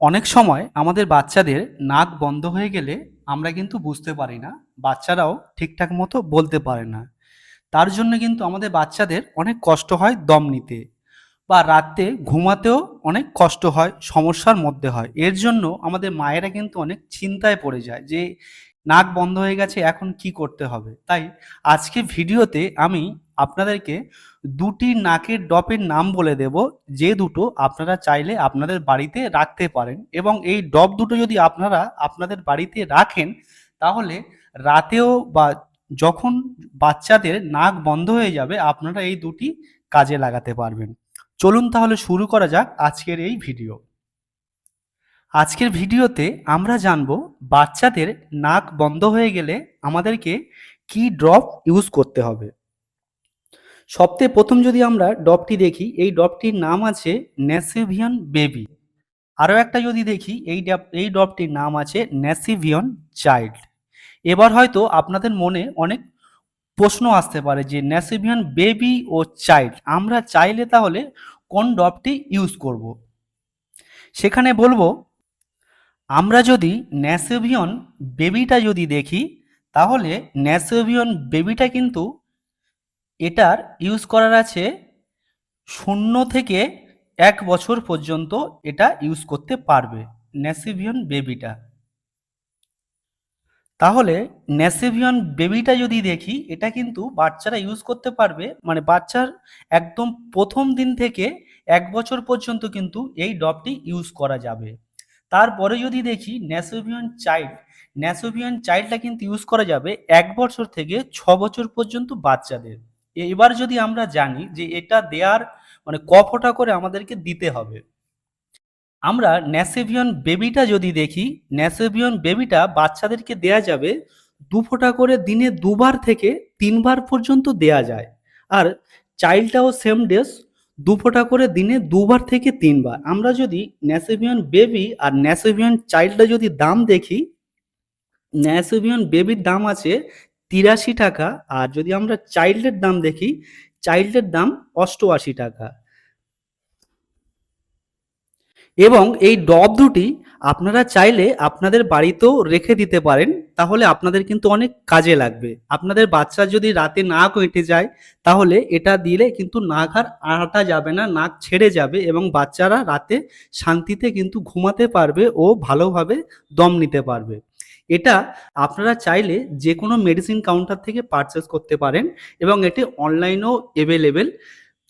অনেক সময় আমাদের বাচ্চাদের নাক বন্ধ হয়ে গেলে আমরা কিন্তু বুঝতে পারি না, বাচ্চারাও ঠিকঠাক মতো বলতে পারে না। তার জন্য কিন্তু আমাদের বাচ্চাদের অনেক কষ্ট হয় দম নিতে বা রাতে ঘুমাতেও অনেক কষ্ট হয়, সমস্যার মধ্যে হয়। এর জন্য আমাদের মায়েরা কিন্তু অনেক চিন্তায় পড়ে যায় যে নাক বন্ধ হয়ে গেছে, এখন কি করতে হবে? তাই আজকে ভিডিওতে আমি আপনাদেরকে দুটি নাকের ডপের নাম বলে দেব, যে দুটো আপনারা চাইলে আপনাদের বাড়িতে রাখতে পারেন এবং এই ডপ দুটো যদি আপনারা আপনাদের বাড়িতে রাখেন, তাহলে রাতেও বা যখন বাচ্চাদের নাক বন্ধ হয়ে যাবে, আপনারা এই দুটি কাজে লাগাতে পারবেন। চলুন তাহলে শুরু করা যাক আজকের এই ভিডিও। আজকের ভিডিওতে আমরা জানব বাচ্চাদের নাক বন্ধ হয়ে গেলে আমাদেরকে কি ড্রপ ইউজ করতে হবে। সবথেকে প্রথম যদি আমরা ডপটি দেখি, এই ডপটির নাম আছে ন্যাসিভিয়ন বেবি। আরও একটা যদি দেখি, এই ডপ এই ডপটির নাম আছে ন্যাসিভিয়ন চাইল্ড। এবার হয়তো আপনাদের মনে অনেক প্রশ্ন আসতে পারে যে ন্যাসিভিয়ন বেবি ও চাইল্ড, আমরা চাইলে তাহলে কোন ডপটি ইউজ করব। সেখানে বলব আমরা যদি ন্যাসেভিয়ন বেবিটা যদি দেখি, তাহলে ন্যাসেভিয়ন বেবিটা কিন্তু এটার ইউজ করার আছে শূন্য থেকে এক বছর পর্যন্ত এটা ইউজ করতে পারবে, ন্যাসিভিয়ন বেবিটা। তাহলে ন্যাসিভিয়ন বেবিটা যদি দেখি, এটা কিন্তু বাচ্চারা ইউজ করতে পারবে মানে বাচ্চার একদম প্রথম দিন থেকে এক বছর পর্যন্ত কিন্তু এই ডপটি ইউজ করা যাবে। তারপরে যদি দেখি ন্যাসোভিয়ন চাইল্ড ন্যাসোভিয়ন চাইল্ডটা কিন্তু ইউজ করা যাবে এক বছর থেকে ছ বছর পর্যন্ত বাচ্চাদের। এবার যদি আমরা জানি যে এটা দেওয়ার মানে ক ফোঁটা করে আমাদেরকে দিতে হবে। আমরা ন্যাসেভিয়ন বেবিটা যদি দেখি ন্যাসেভিয়ন বেবিটা বাচ্চাদেরকে দেয়া যাবে দু ফোঁটা করে দিনে দুবার থেকে তিনবার পর্যন্ত দেয়া যায়। আর চাইল্ডটাও সেম ডেস দু ফোঁটা করে দিনে দুবার থেকে তিনবার। আমরা যদি ন্যাসেভিয়ন বেবি আর ন্যাসেভিয়ন চাইল্ডটা যদি দাম দেখি ন্যাসেভিয়ন বেবির দাম আছে তিরাশি টাকা আর যদি আমরা চাইল্ডের দাম দেখি, চাইল্ডের দাম অষ্টআশি টাকা। এবং এই ডব দুটি আপনারা চাইলে আপনাদের বাড়িতেও রেখে দিতে পারেন। তাহলে আপনাদের কিন্তু অনেক কাজে লাগবে। আপনাদের বাচ্চা যদি রাতে নাক এঁটে যায়, তাহলে এটা দিলে কিন্তু নাক আর আটা যাবে না, নাক ছেড়ে যাবে এবং বাচ্চারা রাতে শান্তিতে কিন্তু ঘুমাতে পারবে ও ভালোভাবে দম নিতে পারবে। এটা আপনারা চাইলে যে কোনো মেডিসিন কাউন্টার থেকে পারচেস করতে পারেন এবং এটি অনলাইনেও অ্যাভেলেবেল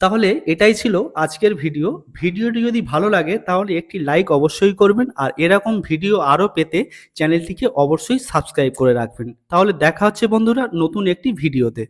তাহলে এটাই ছিল আজকের ভিডিও। ভিডিওটি যদি ভালো লাগে তাহলে একটি লাইক অবশ্যই করবেন আর এরকম ভিডিও আরও পেতে চ্যানেলটিকে অবশ্যই সাবস্ক্রাইব করে রাখবেন। তাহলে দেখা হচ্ছে বন্ধুরা নতুন একটি ভিডিওতে।